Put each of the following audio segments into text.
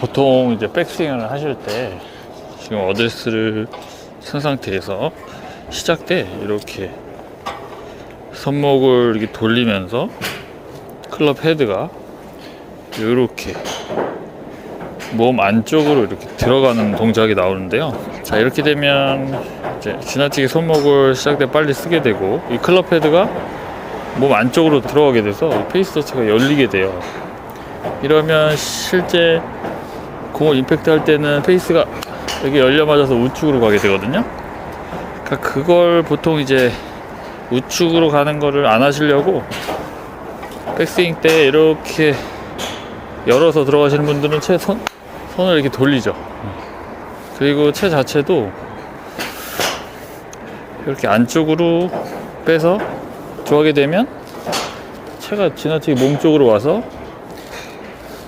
보통 이제 백스윙을 하실 때 지금 어드레스를 쓴 상태에서 시작 때 이렇게 손목을 이렇게 돌리면서 클럽 헤드가 이렇게 몸 안쪽으로 이렇게 들어가는 동작이 나오는데요. 자 이렇게 되면 이제 지나치게 손목을 시작 때 빨리 쓰게 되고 이 클럽 헤드가 몸 안쪽으로 들어가게 돼서 이 페이스 자체가 열리게 돼요. 이러면 실제 공을 임팩트 할 때는 페이스가 여기 열려 맞아서 우측으로 가게 되거든요. 그러니까 그걸 보통 이제 우측으로 가는 거를 안 하시려고 백스윙 때 이렇게 열어서 들어가시는 분들은 채 손, 손을 이렇게 돌리죠. 그리고 채 자체도 이렇게 안쪽으로 빼서 들어가게 되면 채가 지나치게 몸 쪽으로 와서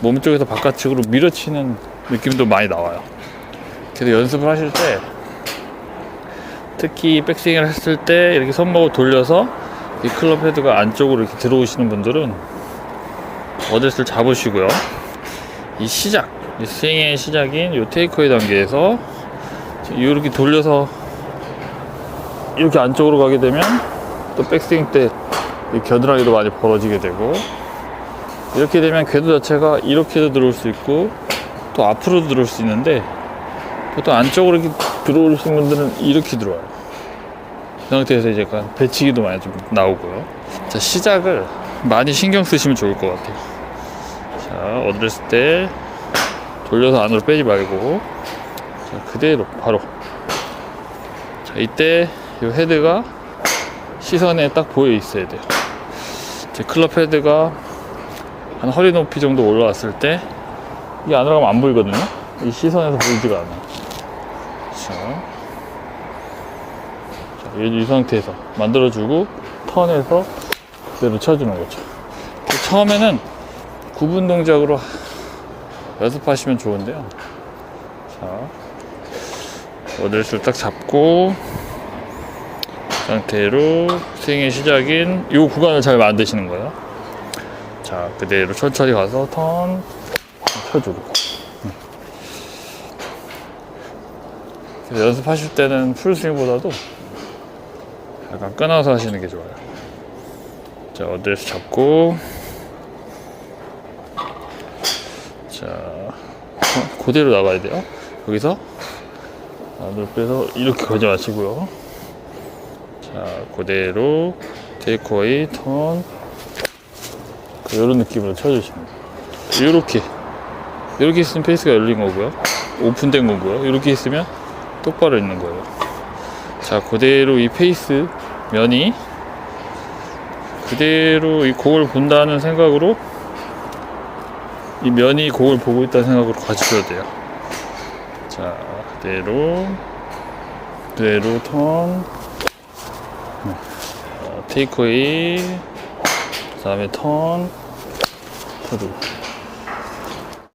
몸 쪽에서 바깥쪽으로 밀어치는 느낌도 많이 나와요. 그래서 연습을 하실 때 특히 백스윙을 했을 때 이렇게 손목을 돌려서 이 클럽 헤드가 안쪽으로 이렇게 들어오시는 분들은 어드레스를 잡으시고요. 이 시작, 이 스윙의 시작인 이 테이크웨이 단계에서 이렇게 돌려서 이렇게 안쪽으로 가게 되면 또 백스윙 때이 겨드랑이도 많이 벌어지게 되고 이렇게 되면 궤도 자체가 이렇게도 들어올 수 있고 또 앞으로도 들어올 수 있는데 보통 안쪽으로 이렇게 들어오신 분들은 이렇게 들어와요. 그 상태에서 이제 약간 배치기도 많이 좀 나오고요. 자, 시작을 많이 신경 쓰시면 좋을 것 같아요. 자, 어드레스 때 돌려서 안으로 빼지 말고 자, 그대로 바로 자, 이때 이 헤드가 시선에 딱 보여 있어야 돼요. 제 클럽 헤드가 한 허리 높이 정도 올라왔을 때 이게 안으로 가면 안 보이거든요. 이 시선에서 보이지가 않아요. 자, 자, 이, 이 상태에서 만들어주고 턴해서 그대로 쳐주는 거죠. 처음에는 구분 동작으로 연습하시면 좋은데요. 자, 어드레스를 딱 잡고 상태로 스윙의 시작인 이 구간을 잘 만드시는 거예요. 자, 그대로 천천히 가서 턴 펴주고. 연습하실 때는 풀스윙보다도 약간 끊어서 하시는 게 좋아요. 자, 어드레스 잡고. 자, 어, 그대로 나가야 돼요. 여기서 안으로 빼서 이렇게 가지 마시고요. 자, 그대로 테이크어웨이 턴 이런 느낌으로 쳐주시면 돼요. 이렇게 이렇게 있으면 페이스가 열린 거고요. 오픈된 거고요. 이렇게 있으면 똑바로 있는 거예요. 자, 그대로 이 페이스 면이 그대로 이 공을 본다는 생각으로 이 면이 공을 보고 있다는 생각으로 가주셔야 돼요. 자, 그대로 그대로 턴 테이크웨이 그 다음에 턴 터주고